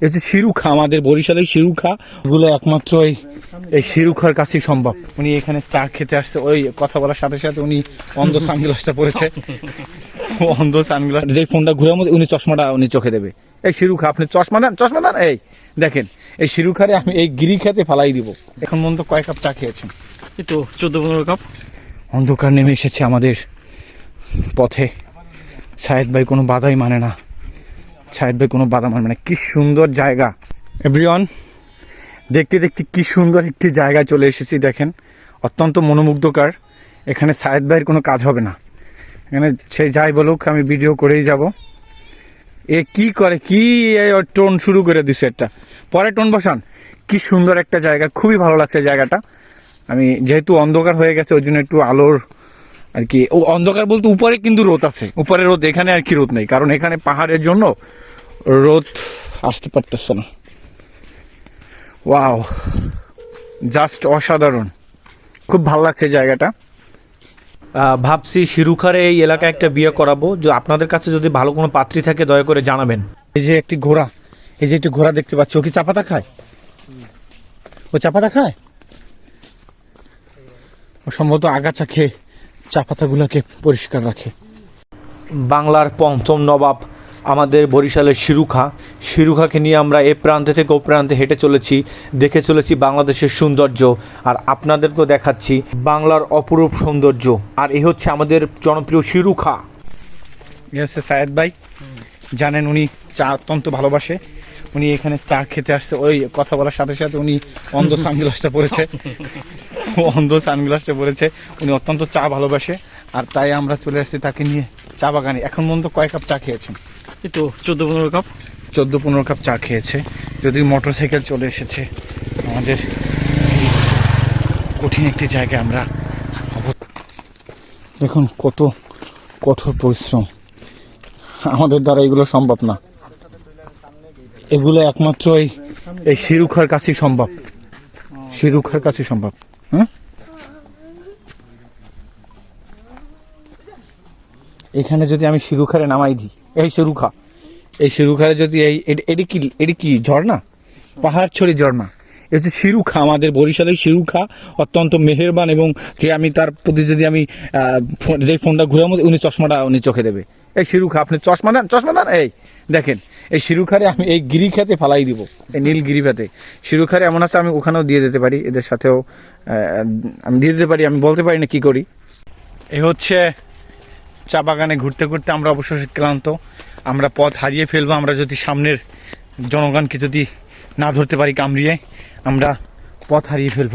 এ হচ্ছে শিরুখা আমাদের বরিশালের শিরুখা। এগুলো একমাত্র এই এই শিরুখার কাছেই সম্ভব। উনি এখানে চা খেতে আসছে ওই কথা বলার সাথে সাথে উনি অন্ধ সানগ্লাসটা পরেছে। অন্ধ সানগ্লাস। যে ফোনটা ঘুরে মধ্যে উনি চশমাটা উনি চোখে দেবে। এই শিরুখা আপনি চশমা দেন চশমা দেন এই দেখেন এই শিরুখারে আমি এই গিরি খেতে ফালাই দিব। এখন পর্যন্ত কয় কাপ চা খেয়েছেন? এই তো চোদ্দ পনেরো কাপ। অন্ধকার নেমে এসেছে আমাদের পথে। সাহেদ ভাই কোনো বাধাই মানে না। সাহেদ ভাই, কোনো বাধা মানে না। কি সুন্দর জায়গা। এভরিওয়ান দেখতে দেখতে কি সুন্দর একটি জায়গায় চলে এসেছি, দেখেন। অত্যন্ত মনোমুগ্ধকর। এখানে সাহেদ ভাইয়ের কোনো কাজ হবে না। এখানে সে যাই বলুক, আমি ভিডিও করেই যাব। এ কি করে, কি টোন শুরু করে দিছে একটা। পরে টোন বসান। কি সুন্দর একটা জায়গা, খুবই ভালো লাগছে জায়গাটা। আমি যেহেতু অন্ধকার হয়ে গেছে, ওই জন্য একটু আলোর আর কি। ও অন্ধকার বলতে উপরে কিন্তু রোদ আছে। উপরে রোদ, এখানে আর কি রোদ নেই। কারণ এখানে পাহাড়ের জন্য রোদ আসতে পারতেছে না। ওয়াও জাস্ট অসাধারণ। খুব ভালো লাগছে জায়গাটা। ভাবছি শিরুখারে এই এলাকায় একটা বিয়ে করাবো। যে আপনাদের কাছে যদি ভালো কোনো পাত্রী থাকে দয়া করে জানাবেন। এই যে একটি ঘোড়া এই যে একটি ঘোড়া দেখতে পাচ্ছি ও কি চাপাতা খায়? ও চাপাতা খায়? ও সম্ভবত আগাছা খেয়ে চাপাতাগুলোকে পরিষ্কার রাখে। বাংলার পঞ্চম নবাব আমাদের বরিশালের শিরুখা। শিরুখাকে নিয়ে আমরা এ প্রান্তে থেকে ও প্রান্তে হেঁটে চলেছি, দেখে চলেছি বাংলাদেশের সৌন্দর্য। আর আপনাদেরকেও দেখাচ্ছি বাংলার অপরূপ সৌন্দর্য। আর এ হচ্ছে আমাদের জনপ্রিয় শিরুখা। হচ্ছে সায়েদ ভাই। জানেন উনি চা অত্যন্ত ভালোবাসে। উনি এখানে চা খেতে আসছে। ওই কথা বলার সাথে সাথে উনি অন্ধ সানগ্লাসটা পরেছে। অন্ধ সানগ্লাসটা পরেছে। উনি অত্যন্ত চা ভালোবাসে। আর তাই আমরা চলে আসছি তাকে নিয়ে চা বাগানে। এখন পর্যন্ত কয়েক কাপ চা খেয়েছেন? তো চোদ্দ পনেরো কাপ, চোদ্দ পনেরো কাপ চা খেয়েছে। যদি মোটর সাইকেল চলে এসেছে, আমাদের কঠিন একটি জায়গায় আমরা দেখুন কত কঠোর পরিশ্রম। আমাদের দ্বারা এগুলো সম্ভব না। এগুলো একমাত্র এই শিরুখার কাছেই সম্ভব। শিরুখার কাছে সম্ভব হ্যাঁ? এখানে যদি আমি শিরুখারে নামাই দিই, এই শিরুখা, এই শিরুখারে যদি এই এটি- কি, এটি কি ঝর্ণা? পাহাড় ছড়ি ঝর্ণা। এ হচ্ছে শিরুখা, আমাদের বরিশালের শিরুখা অত্যন্ত মেহেরবান এবং যে আমি তার প্রতি যদি আমি যে ফোনটা ঘুরে মধ্যে উনি চশমাটা উনি চোখে দেবে। এই শিরুখা, আপনি চশমা দেন চশমা দেন, এই দেখেন, এই শিরুখারে আমি এই গিরি খেতে ফালাই দিব, এই নীল গিরি খেতে শিরুখারে এমন আছে, আমি ওখানেও দিয়ে দিতে পারি, এদের সাথেও আমি দিয়ে দিতে পারি, আমি বলতে পারি না কি করি। এ হচ্ছে চা বাগানে ঘুরতে ঘুরতে আমরা অবশ্যই ক্লান্ত। আমরা পথ হারিয়ে ফেলব, আমরা যদি সামনের জনগণকে যদি না ধরতে পারি কামড়িয়ে, আমরা পথ হারিয়ে ফেলব।